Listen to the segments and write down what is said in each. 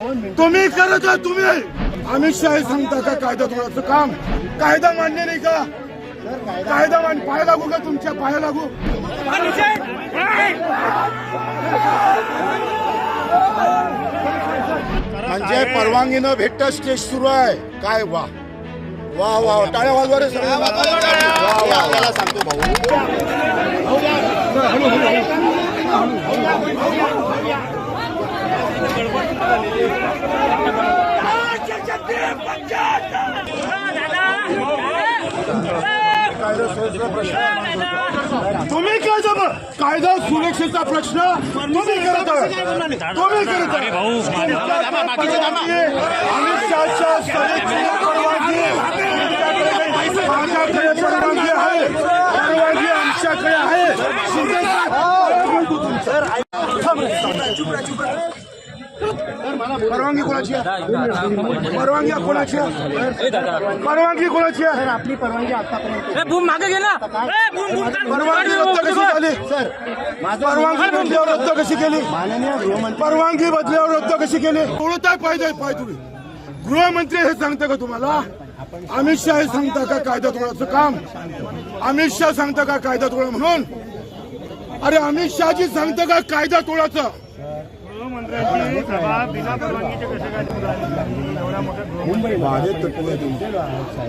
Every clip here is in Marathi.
तुम्ही करत आहे तुम्ही. अमित शहा सांगता का कायदा तोडायचं काम? कायदा मान्य नाही का? कायदा मान पाय लागू का तुमच्या? पाया लागू. म्हणजे परवानगीनं भेटत स्टेज सुरू आहे. काय वा. वा वा टाळ्या वाजवा रे सगळे. सांगतो भाऊ. तुम्ही काय जमा कायदा सुरक्षेचा प्रश्न तुम्ही करत आहे? तुम्ही करत अमित शहाच्या सभेची परवानगी माझ्याकडे परवानगी आहे परवानगी आमच्याकडे आहे. परवानगी कोणाची आहे? परवानगी कोणाची आहे? परवानगी कोणाची आहे? आपली परवानगी आतापर्यंत भूम मागे घे ना. ए, भूम, भूम, काढ. परवानगी रद्द कशी झाली? सर माझं परवानगी बदल्यावर रद्द कशी केली? माननीय गृहमंत्री परवानगी बदल्यावर रद्द कशी केली? तोडताय पाहिजे पाय तुम्ही. गृहमंत्री हे सांगता का तुम्हाला? अमित शहा हे सांगता का कायदा तोडायचं काम? अमित शहा सांगता का कायदा तोडा म्हणून? अरे अमित शहाजी सांगता का कायदा तोडायचं मुंबई वाढे तत्व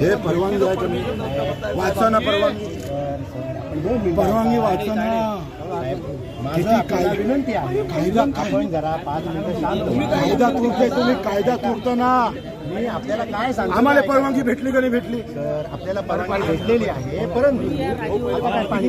हे परवानगी आहे? वाचा ना परवानगी परवानगी वाचा ना कायदा काय आपण जरा पाच मिनिटं शांत व्हा. कायदा तोडतोय तुम्ही कायदा तोडतो ना. मी आपल्याला काय सांगतो आम्हाला परवानगी भेटली का नाही भेटली? सर आपल्याला परवानगी भेटलेली आहे परंतु पाणी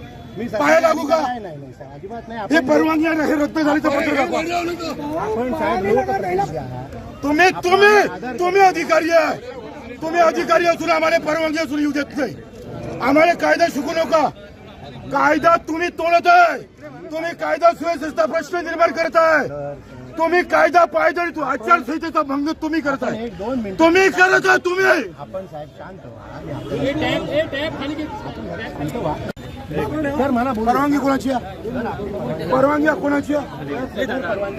पाया लागू का? नाही नाही नाही, सर अजिबात नाही. हे परवानगी आहे ना, हे रद्द झाली तर पत्र दाखवा तुम्ही तुम्ही तुम्ही अधिकारी आहे. तुम्ही अधिकारी असून आम्हाला परवानगी असून येऊ देत नाही. आम्हाला कायदा शिकू नका. कायदा तुम्ही तोडत आहे. तुम्ही कायदा सुव्यवस्थेचा प्रश्न निर्माण करत आहे. तुम्ही कायदा पायदळी तू आचारसंहितेचा भंग तुम्ही करताय दोन मिनिट तुम्ही करत आहे तुम्ही. आपण साहेब शांत परवानगी कोणाची परवानगी कोणाची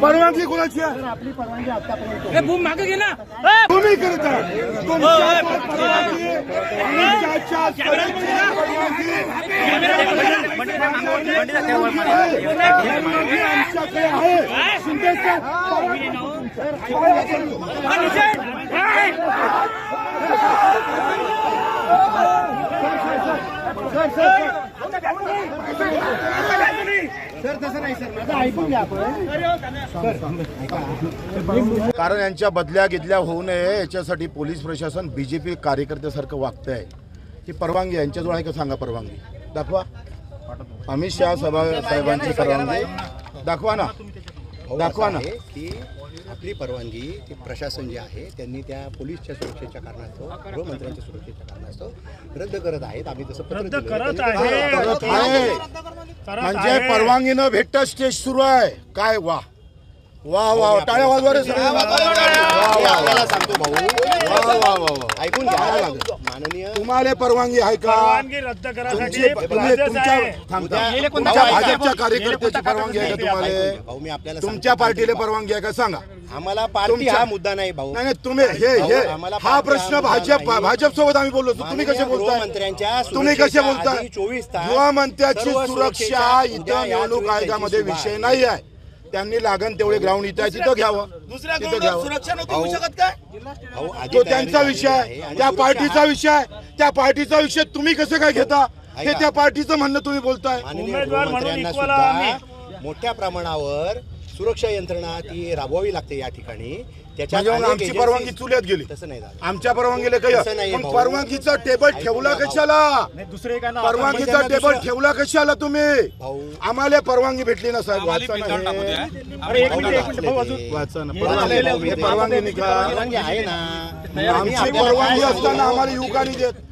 परवानगी कोणाची आपली परवानगी आतापर्यंत ए, भूम मागे घे ना. ए, तुम्ही करत आमच्याकडे आहे. शिंदे साहेब, हा, निषेध. ए, सर तसं नाही सर माझं ऐकून घ्या आपण कारण यांच्या बदल्या घेतल्या होऊ नये याच्यासाठी पोलीस प्रशासन बीजेपी कार्यकर्त्यासारखं वागतंय. आहे ही परवानगी. यांच्याजवळ आहे का सांगा परवानगी. दाखवा. अमित शहा सभा साहेबांची परवानगी. दाखवा ना. दाखवा ना. की आपली परवानगी ती प्रशासन जे आहे त्यांनी त्या पोलीसच्या सुरक्षेच्या कारणास्तव गृहमंत्र्यांच्या सुरक्षेच्या कारणास्तव रद्द करत आहेत. आम्ही तसं पत्र दिलं. करत आहे. म्हणजे परवानगी न भेटत स्टेज सुरू आहे. काय? वा. वा वा टाळ्या वाजवा रे सगळे. वा, वा, मी वा. आपल्याला सांगतो भाऊ. वा, वा, वा, वा. ऐकून घ्या. माननीय. तुम्हाला परवानगी आहे का? परवानगी रद्द करायसाठी तुमची तुम्ही प्रोसेस तुमच्या आहे. भाजपच्या कार्यकर्त्याची परवानगी आहे का. तुम्हाला? भाऊ मी आपल्याला तुमच्या सांगतो. पार्टीला परवानगी आहे का? सांगा. आम्हाला पार्टी तुमच्या- हा मुद्दा नाही भाऊ नाही नाही तुम्ही हे हे आम्हाला हा पार्टी प्रश्न भाजप नाही. भाजप सोबत आम्ही बोललो होतो. तुम्ही कसे माननीय बोलताय गृहमंत्र्यांच्या तुम्ही कसे बोलताय आधी 24 तास गृहमंत्र्याची सर्व सुरक्षा सुरक्षेच्या इथं उद्या या निवडणूक चोवीस आयोगामध्ये तारखेची विषय सुरुवात. नाही आहे त्यांनी लागण तेवढे ग्राउंड इथं आहे तिथं घ्यावं तिथं घ्यावं भाऊ, भाऊ, आधी तो त्यांचा विषय आहे आणि त्या सुरक्षा पार्टीचा हा- विषय आहे त्या पार्टीचा विषय तुम्ही कसं काय घेता हे ऐका. त्या पार्टीचं म्हणणं तुम्ही बोलताय माननीय उमेदवार म्हणून गृहमंत्र्यांना equal आम्ही. सुद्धा मोठ्या प्रमाणावर सुरक्षा यंत्रणा ती राबवावी लागते या ठिकाणी. त्याच्यात म्हणजे मग अनेक आमची agencies- परवानगी चुल्यात गेली. तसं नाही झालं. आमच्या परवानगीला तसं काही नाहीये मग भाऊ. परवानगीचा टेबल ठेवला कशाला? दुसरे काय ना परवानगीचा टेबल दुसरं- ठेवला कशाला तुम्ही? आम्हाला परवानगी भेटली ना साहेब वाचा ना हे. अरे एक मिनिट एक मिनिट भाऊ अजून वाचा ना. वाचलंय भाऊ परवानगी मी हे ते. परवानगी नाही का परवानगी आहे ना. आमची परवानगी असताना आम्हाला युवकांनी देत.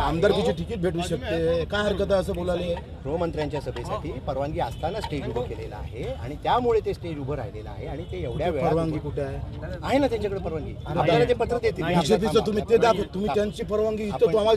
आमदारकीची तिकीट भेटू शकते. काय हरकत आहे असं बोलायला? गृहमंत्र्यांच्या सभेसाठी परवानगी असताना स्टेज उभं केलेलं आहे आणि त्यामुळे ते स्टेज उभं राहिलेलं आहे आणि ते एवढ्या वेळात परवानगी कुठे आहे? आहे ना त्यांच्याकडे परवानगी? आपल्याला ते पत्र देतील. बीजेपीचं तुम्ही ते दाखव. तुम्ही त्यांची परवानगी इथं तुम्हाला